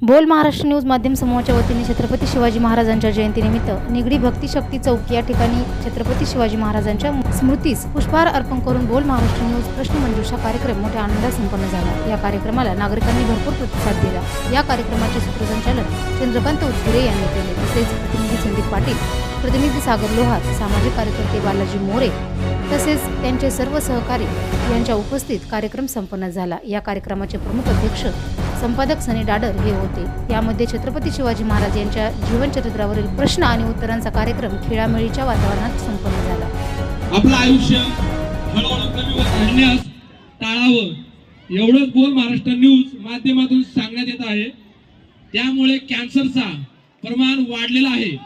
बोल महाराष्ट्र न्यूज माध्यम समूहाच्या वतीने छत्रपती शिवाजी महाराजांच्या जयंतीनिमित्त निगडी भक्तिशक्ती चौक या ठिकाणी छत्रपती शिवाजी महाराजांच्या स्मृतीस पुष्पहार अर्पण करून बोल महाराष्ट्र न्यूज प्रश्नमंजुषा कार्यक्रम मोठ्या आनंदात संपन्न झाला. या कार्यक्रमाला नागरिकांनी भरपूर प्रतिसाद दिला. या कार्यक्रमाचे सूत्रसंचालन चंद्रकांत उत्तुरे यांनी केले. तसेच प्रतिनिधी संदीप पाटील प्रतिनिधी सागर लोहार सामाजिक कार्यकर्ते बालाजी मोरे तसेच त्यांचे सर्व सहकारी यांच्या उपस्थित कार्यक्रम संपन्न झाला. या कार्यक्रमाचे प्रमुख अध्यक्ष संपादक सनी डाडर हे होते. यामध्ये छत्रपती शिवाजी महाराज यांच्या जीवनचरित्रावरील प्रश्न आणि उत्तरांचा कार्यक्रम खेळामेळीच्या वातावरणात संपन्न झाला. आपलं आयुष्य हळूहळू कमी आणण्यास टाळावं. एवढंच बोल महाराष्ट्र न्यूज माध्यमातून सांगण्यात येत आहे. त्यामुळे कॅन्सरचा प्रमाण वाढलेला आहे.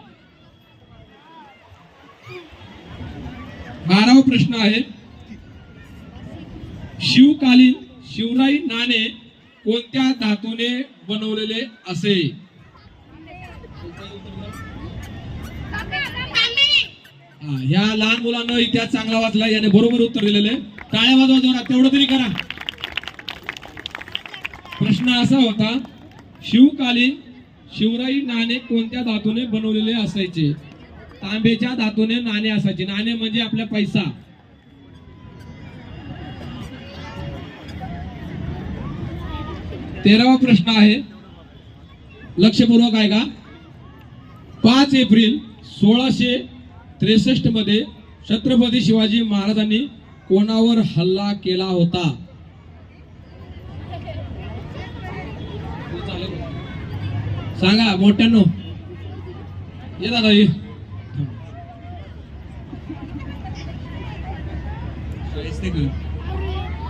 बारावा प्रश्न आहे. शिवकालीन शिवराई नाणे कोणत्या धातूने बनवलेले असे? ह्या लहान मुलांना इतिहास चांगला वाचला याने बरोबर उत्तर दिलेलं. आहे टाळ्या वाजवा जोरात तेवढं तरी करा. प्रश्न असा होता शिवकालीन शिवराई नाणे कोणत्या धातूने बनवलेले असायचे? तांब्याच्या धातूने नाणे असायचे. नाणे म्हणजे आपला पैसा. तेरावा प्रश्न आहे. लक्षपूर्वक आहे का पाच एप्रिल सोळाशे त्रेसष्टमध्ये छत्रपती शिवाजी महाराजांनी कोणावर हल्ला केला होता? सांगा मोठ्यानो. ये दादा ये.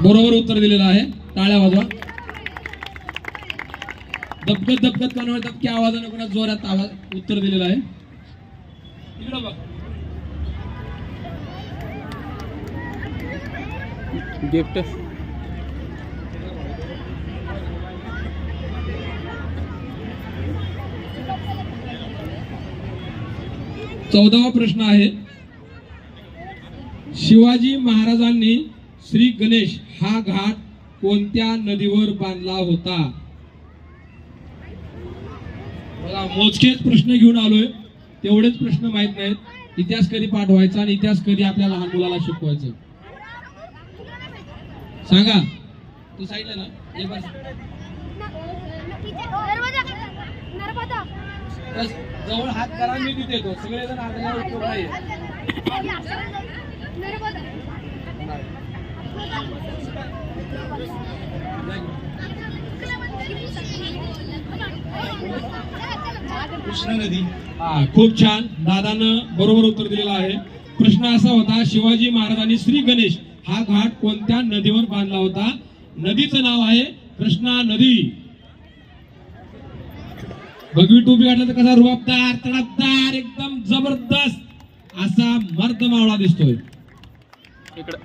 बरोबर उत्तर दिलेलं आहे. टाळ्या वाजवा. दबकत दबकत कोणा दबक्या आवाजाने कोणा जोरात आवाज उत्तर दिलेलं आहे. इकडं बघ. गिफ्ट. चौदावा प्रश्न आहे. शिवाजी महाराजांनी श्री गणेश हा घाट कोणत्या नदीवर बांधला होता? मोजकेच प्रश्न घेऊन आलोय. तेवढेच प्रश्न माहीत नाहीत. इतिहास कधी पाठवायचा आणि इतिहास कधी आपल्या लहान मुलाला शिकवायचं? सांगा. तू सांगितलं ना? एक बार जवळ हात करा मी तिथे येतो. सगळेजण हाताला उत्तर नाही कृष्णा नदी. हा खूप छान. दादानं बरोबर उत्तर दिलेलं आहे. प्रश्न असा होता शिवाजी महाराजांनी श्री गणेश हा घाट कोणत्या नदीवर बांधला होता? नदीचं नाव आहे कृष्णा नदी. भगवी टोपी घातला तर कसा रुबाबदार तडपदार एकदम जबरदस्त असा मर्द मावळा दिसतोय इकडं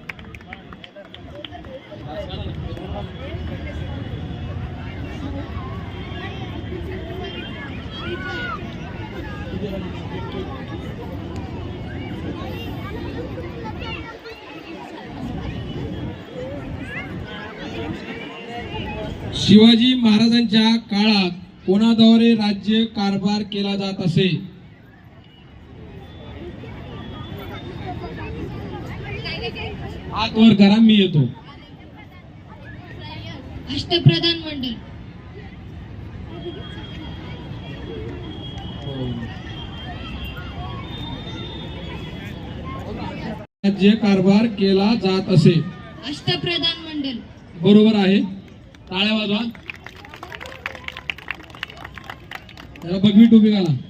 शिवाजी महाराजांच्या काळात कोणाद्वारे राज्य कारभार केला जात असे? आतवर घरा करा मी येतो. अष्टप्रधान मंडळ. राज्य कारभार केला जात असे. अष्टप्रधान मंडळ बरोबर आहे. टाळ्या वाजवा. त्याला बघवी टोपी घाला.